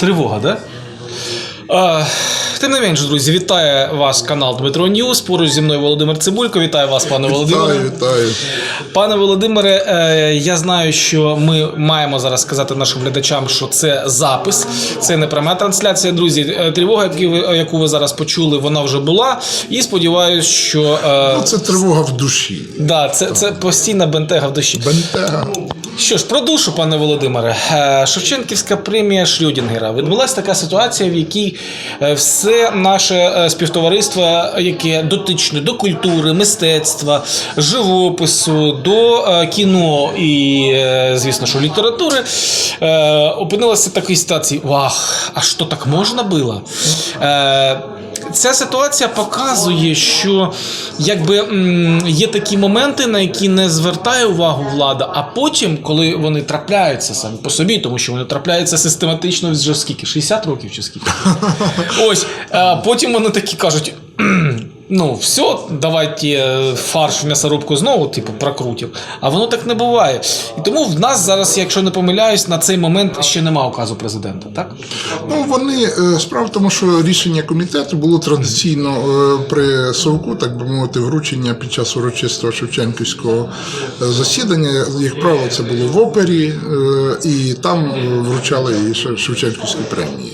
тривога, да? А, тим не менше, друзі, вітає вас канал Дмитро Ньюс. Поруч зі мною Володимир Цибулько. Вітаю вас, пане Володимире. Вітаю, вітаю. Пане Володимире, е, я знаю, що ми маємо зараз сказати нашим глядачам, що це запис, це не пряма трансляція. Друзі, Е, тривога, яку ви, яку ви зараз почули, вона вже була. І сподіваюся, що е, Ну, це тривога в душі. да, це, це постійна бентега в душі. Бентега. Що ж, про душу, пане Володимире, Е, Шевченківська премія Шрюдінгера. Відбулася така ситуація, в якій е, все наше е, співтовариство, яке дотичне до культури, мистецтва, живопису, до кіно і, звісно, що літератури, опинилося в такій ситуації: Вах, а що так можна було? Ця ситуація показує, що якби є такі моменти, на які не звертає увагу влада, а потім, коли вони трапляються самі по собі, тому що вони трапляються систематично вже скільки? 60 років чи скільки? Ось потім вони такі кажуть. «Кхм, Ну, все, давайте е, фарш в м'ясорубку знову, типу, прокрутив. А воно так не буває. І тому в нас зараз, якщо не помиляюсь, на цей момент ще нема указу президента, так? Ну, вони е, справа в тому, що рішення комітету було традиційно е, при совку, так би мовити, вручення під час урочистого Шевченківського засідання. Як правило, це було в опері, і там вручали і Шевченківські премії.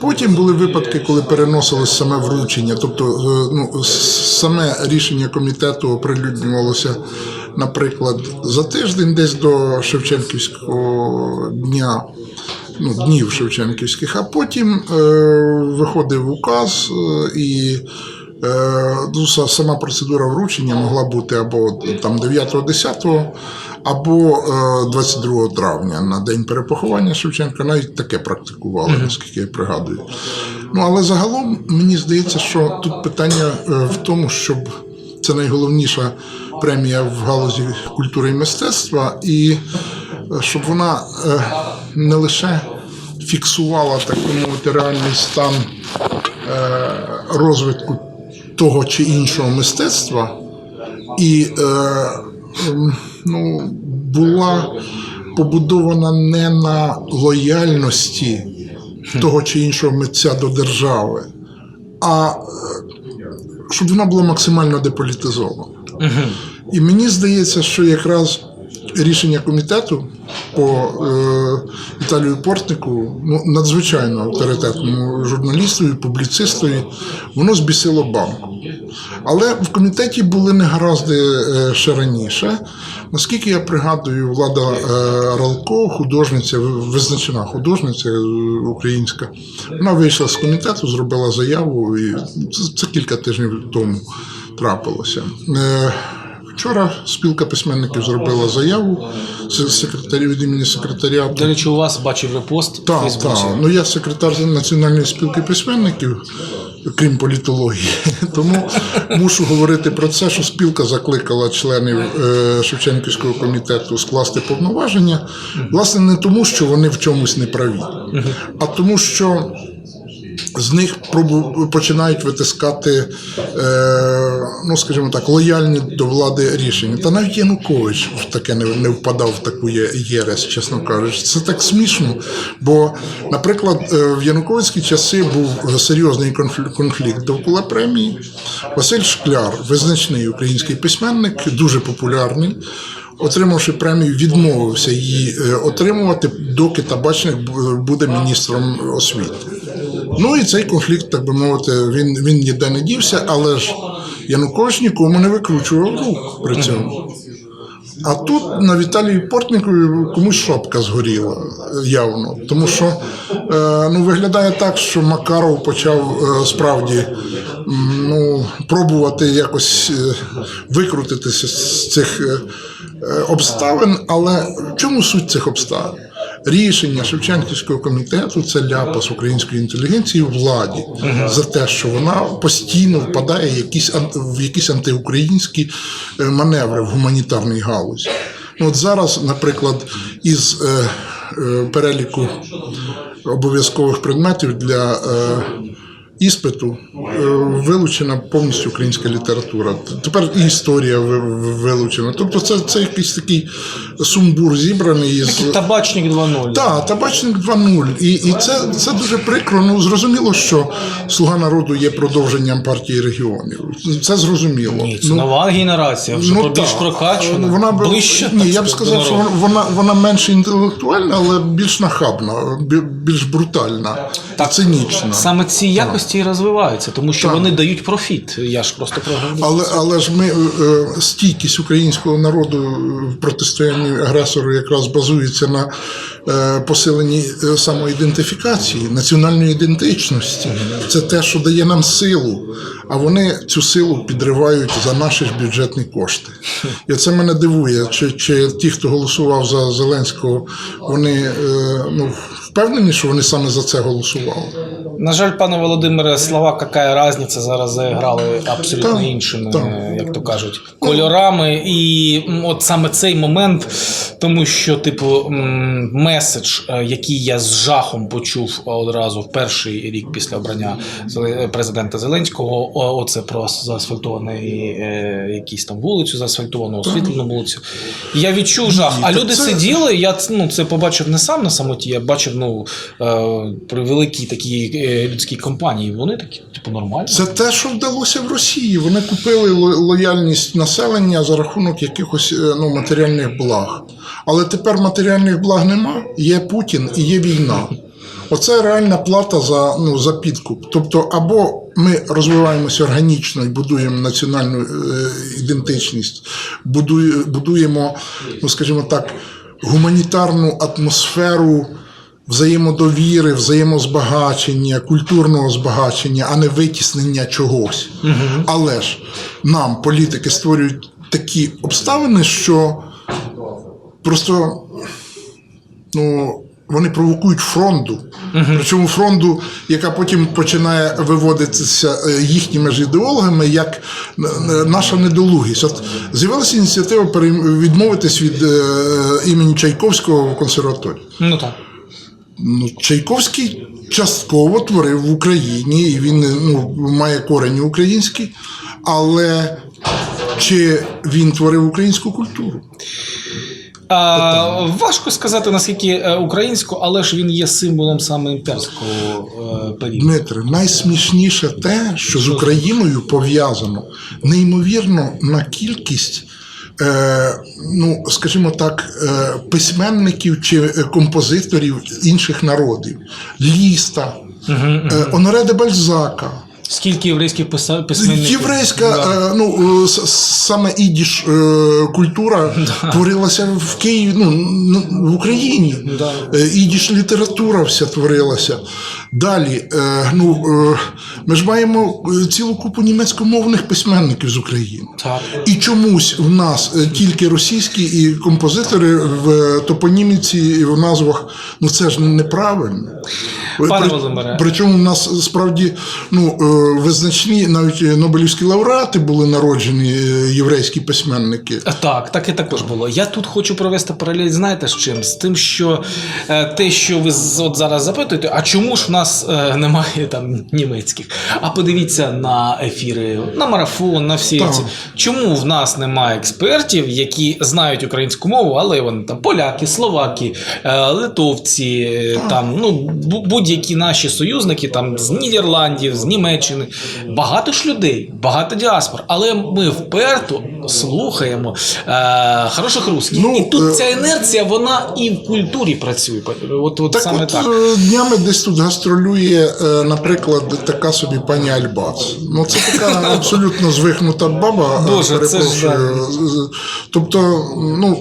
Потім були випадки, коли переносилось саме вручення, тобто е, ну, саме рішення комітету оприлюднювалося, наприклад, за тиждень десь до Шевченківського дня ну, днів Шевченківських, а потім е, виходив указ е, і. Е, Ну, сама процедура вручення могла бути або там 9-10, або е, 22 травня на день перепоховання Шевченка. Навіть таке практикували, наскільки я пригадую. Ну але загалом мені здається, що тут питання е, в тому, щоб це найголовніша премія в галузі культури і мистецтва, і е, щоб вона е, не лише фіксувала так би мовити реальний стан е, розвитку того чи іншого мистецтва, і е, ем, ну, була побудована не на лояльності того чи іншого митця до держави, а е, щоб вона була максимально деполітизована. І мені здається, що якраз рішення комітету по е, Віталію Портнику, ну, надзвичайно авторитетному журналістові, публіцистові, воно збісило банку. Але в комітеті були негаразди е, ще раніше. Наскільки я пригадую, влада е, Ралко, художниця, визначена художниця е, українська, вона вийшла з комітету, зробила заяву, і це кілька тижнів тому трапилося. Вчора спілка письменників зробила заяву це секретарі від імені секретаріату. До речі, у вас бачив репост Так, так. Ну я секретар Національної спілки письменників, крім політології. Тому мушу говорити про це, що спілка закликала членів е, Шевченківського комітету скласти повноваження, власне, не тому, що вони в чомусь не праві, а тому, що. З них починають витискати, е, ну скажімо так, лояльні до влади рішення. Та навіть Янукович в таке не, впадав в таку є- єресь, чесно кажучи. Це так смішно. Бо, наприклад, е, в Януковицькі часи був серйозний конфлікт, довкола премії. Василь Шкляр, визначний український письменник, дуже популярний. Отримавши премію, відмовився її е, отримувати, доки табачник бу- буде міністром освіти. Ну і цей конфлікт, так би мовити, він, він ніде не дівся, але ж Янукович нікому не викручував рук при цьому. А тут на Віталії Портникові комусь шапка згоріла е, явно. Тому що е, ну, виглядає так, що Макаров почав е, справді ну, пробувати якось викрутитися з цих обставин. Але в чому суть цих обставин? Рішення Шевченківського комітету це ляпас української інтелігенції владі за те, що вона постійно впадає в якісь, в якісь антиукраїнські е, маневри в гуманітарній галузі. Ну, от зараз, наприклад, із е, е, переліку обов'язкових предметів для е, іспиту е, вилучена повністю українська література. Тепер і історія ви- ви- вилучена. Тобто це, це якийсь такий сумбур зібраний із. Табачник 2.0. Так, табачник 2.0. І, і це, це дуже прикро. Ну зрозуміло, що Слуга народу є продовженням партії регіонів. Це зрозуміло. Ні, це Ну, нова генерація, вже ну, більш так. прокачана, Вона ближче. Ні, так я б сказав, що вона, вона менш інтелектуальна, але більш нахабна, більш брутальна, Так. цинічна. Саме ці якості і розвиваються, тому що Так. вони дають профіт. Я ж просто програмую. Але, але ж ми е, е, стійкість українського народу в протистоянні агресору якраз базується на е, посиленні е, самоідентифікації, національної ідентичності. Це те, що дає нам силу. А вони цю силу підривають за наші ж бюджетні кошти. І це мене дивує, чи, чи ті, хто голосував за Зеленського, вони е, ну, впевнені, що вони саме за це голосували. На жаль, пане Володимире, слова «какая різниця» зараз заіграли абсолютно Так, іншими, так. е, як то кажуть, кольорами. І от саме цей момент, тому що, типу, меседж, е, який я з жахом почув одразу в перший рік після обрання президента Зеленського, оце про заасфальтований е, якийсь там вулицю, заасфальтовану освітлену вулицю. Я відчув жах. А люди це- сиділи, я ну, це побачив не сам на самоті, я бачив ну, е, при великій такій е, людській компанії. Вони такі, типу, нормально. Це те, що вдалося в Росії. Вони купили ло- лояльність населення за рахунок якихось е, ну, матеріальних благ. Але тепер матеріальних благ нема. Є Путін і є війна. Оце реальна плата за, ну, за підкуп. Тобто, або ми розвиваємося органічно і будуємо національну е, ідентичність, будуємо, ну скажімо так, гуманітарну атмосферу взаємодовіри, взаємозбагачення, культурного збагачення, а не витіснення чогось. Але ж нам політики створюють такі обставини, що просто ну, вони провокують фронту. Причому фронту, яка потім починає виводитися е, їхніми ж ідеологами, як е, наша недолугість. От з'явилася ініціатива відмовитись від е, імені Чайковського в консерваторії. Ну так. Ну, Чайковський частково творив в Україні, і він ну, має корені українські, але чи він творив українську культуру? А, важко сказати, наскільки е, українську, але ж він є символом саме імперського е, періоду. Дмитре, найсмішніше те, що з Україною пов'язано неймовірно на кількість. Е, ну, скажімо так, е, письменників чи е, композиторів інших народів, Ліста, Оноре де Бальзака, Скільки єврейських писа- письменників? Єврейська, Да. е, ну е, с- саме ідіш е, культура творилася в Києві, ну н- в Україні. Да. Е, Ідіш література вся творилася. Далі, е, ну е, ми ж маємо е, цілу купу німецькомовних письменників з України. Так. І чомусь в нас е, тільки російські і композитори в е, топоніміці і в назвах, ну це ж неправильно. Пане Володимире. Причому в нас справді ну, визначні навіть Нобелівські лауреати були народжені е, єврейські письменники. Так, так і також було. Я тут хочу провести паралель, знаєте з чим? З тим, що е, те, що ви от зараз запитуєте, а чому ж в нас е, немає там німецьких? А подивіться на ефіри, на марафон, на всі Так. ці. Чому в нас немає експертів, які знають українську мову, але вони там поляки, словаки, е, литовці, е, там ну будь-які наші союзники, там з Нідерландів, з Німеччини. Багато ж людей, багато діаспор, але ми вперто слухаємо е, хороших русських. Ну, і тут е, ця інерція, вона і в культурі працює. От, от Так саме от так. е, днями десь тут гастролює, е, наприклад, така собі пані Альбац. Ну це така абсолютно звихнута баба. Боже, це ж. З- Тобто, ну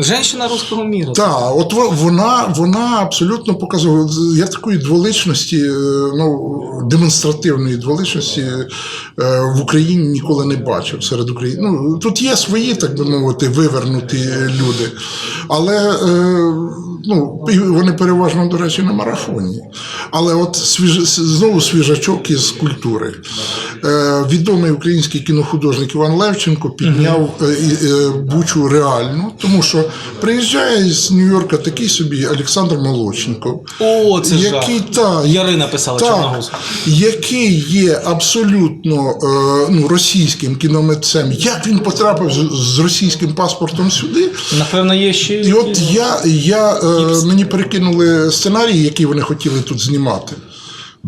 Женщина руського міра. Так, от вона, вона абсолютно показує. Я такої дволичності, е, ну демонстративної дволичності е, в Україні ніколи не бачив серед України. Ну тут є свої, так би мовити, вивернуті люди, але е, ну вони переважно, до речі, на марафоні. Але от свіж, знову свіжачок із культури. Відомий український кінохудожник Іван Левченко підняв Бучу реально, тому що приїжджає з Нью-Йорка такий собі Олександр Молоченков. О, це який, та, Ярина писала так, який є абсолютно е, ну, російським кіномитцем. Як він потрапив з, з російським паспортом сюди? Напевно, є ще. І от я, я е, мені перекинули сценарій, який вони хотіли тут знімати.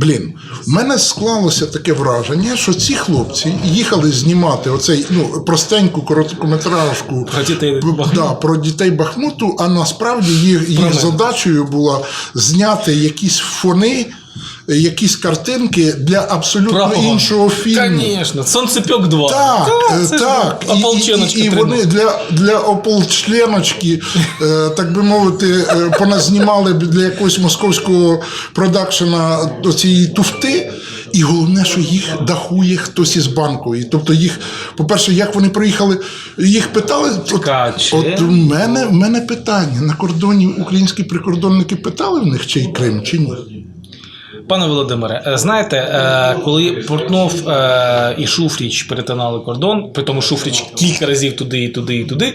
Блін, в мене склалося таке враження, що ці хлопці їхали знімати оцей ну простеньку короткометражку Про дітей да, про дітей Бахмуту, а насправді їх, їх задачею була зняти якісь фони, якісь картинки для абсолютно Правого. іншого фільму. Звісно, Сонцепьок 2. Так, Та, е, так. І, і, і, вони для, для ополчленочки, е, так би мовити, е, поназнімали для якогось московського продакшена цієї туфти. І головне, що їх дахує хтось із банку. І тобто їх, по-перше, як вони приїхали, їх питали. От, от у мене, в мене питання: на кордоні українські прикордонники питали в них чий Крим чи ні? Пане Володимире, е, знаєте, е, коли Портнов е, і Шуфріч перетинали кордон, при тому Шуфріч кілька разів туди і туди і туди.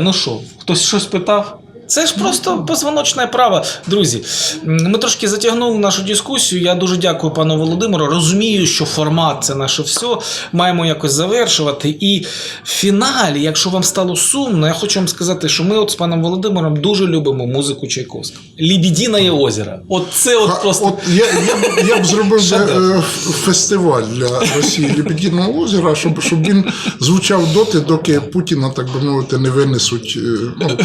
Ну що, хтось щось питав? Це ж просто позвоночне право. Друзі, ми трошки затягнули нашу дискусію. Я дуже дякую пану Володимиру. Розумію, що формат це наше все. Маємо якось завершувати. І в фіналі, якщо вам стало сумно, я хочу вам сказати, що ми от з паном Володимиром дуже любимо музику Чайковського. Лібідіна озеро. От це от просто. От я, я, я б зробив би, е, фестиваль для Росії Лебединого озера, щоб, щоб він звучав доти, доки Путіна, так би мовити, не винесуть е, ну,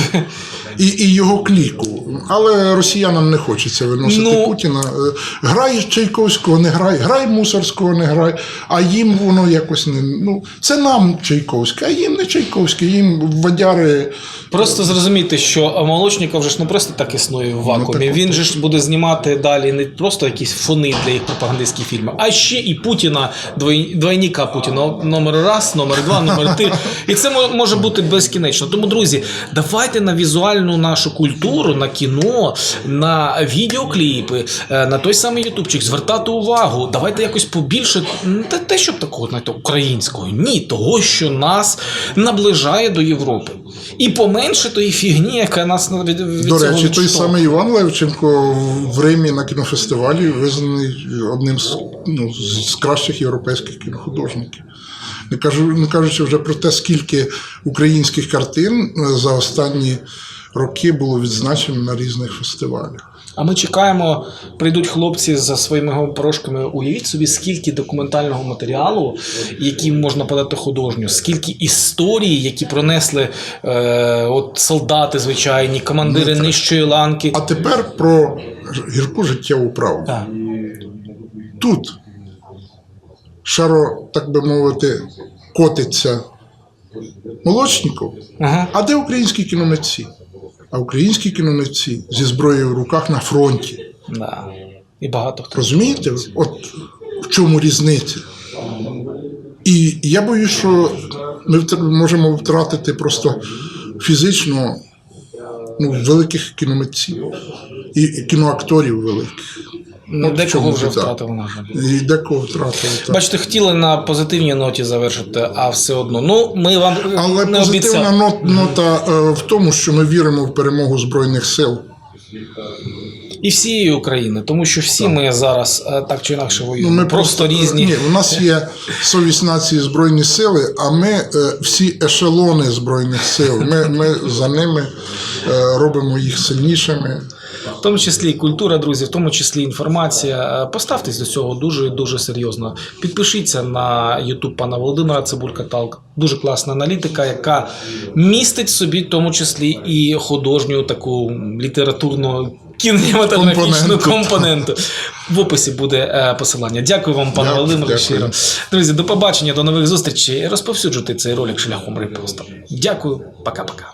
і, і його кліку. Але росіянам не хочеться виносити Ну. Путіна. Е, Грай Чайковського, не грай, грай Мусорського, не грай, а їм воно якось не. Ну, це нам Чайковський, а їм не Чайковський, їм вадяри. Просто зрозумійте, що Молочніков вже ж не просто так існує в вакуумі. так, Він же ж буде знімати далі не просто якісь фони для їх пропагандистських фільмів, а ще і Путіна, двой- двойника Путіна. Номер раз, номер два, номер три. І це може бути безкінечно. Тому, друзі, давайте на візуальну нашу культуру, на кіно, на відеокліпи, е, на той самий ютубчик звертати увагу. Давайте якось побільше не те- щоб такого знаєте, українського, ні, того, що нас наближає до Європи. І поменше тої фігні, яка нас на- від, від До цього речі, той самий Іван Левченко в Римі на кінофестивалі визнаний одним з, ну, з кращих європейських кінохудожників. Не кажу, не кажучи вже про те, скільки українських картин е, за останні роки було відзначено на різних фестивалях. А ми чекаємо, прийдуть хлопці за своїми порошками. Уявіть собі, скільки документального матеріалу, який можна подати художню, скільки історій, які пронесли е, от солдати звичайні, командири нижчої ланки. А тепер про гірку життєву правду. Так. Тут шаро, так би мовити, котиться молочников. Ага. А де українські кіномитці? А українські кіномитці зі зброєю в руках на фронті. Да. І багато хто. Розумієте? От в чому різниця? І я боюсь, що ми можемо втратити просто фізично ну, великих кіномитців і кіноакторів великих. Ну, декого вже втратили, на жаль. І декого втратили. Так. Бачите, хотіли на позитивній ноті завершити, а все одно. Ну, ми вам Але не позитивна обіцяли. нот, нота е, в тому, що ми віримо в перемогу Збройних сил. І всієї України, тому що всі ми зараз е, так чи інакше Ну, воюємо. ми просто, різні. Ні, у нас є совість нації Збройні Сили, а ми е, всі ешелони Збройних сил. Ми, ми за ними е, робимо їх сильнішими. В тому числі і культура, друзі, в тому числі інформація. Е, Поставтесь до цього дуже дуже серйозно. Підпишіться на YouTube пана Володимира Цибулька Талк. Дуже класна аналітика, яка містить в собі в тому числі і художню таку літературну. Кінематографічну Компоненту. компоненту. В описі буде е, посилання. Дякую вам, пане Володимире. Щиро. Друзі, до побачення, до нових зустрічей. Розповсюджуйте цей ролик шляхом репосту. Дякую, пока-пока.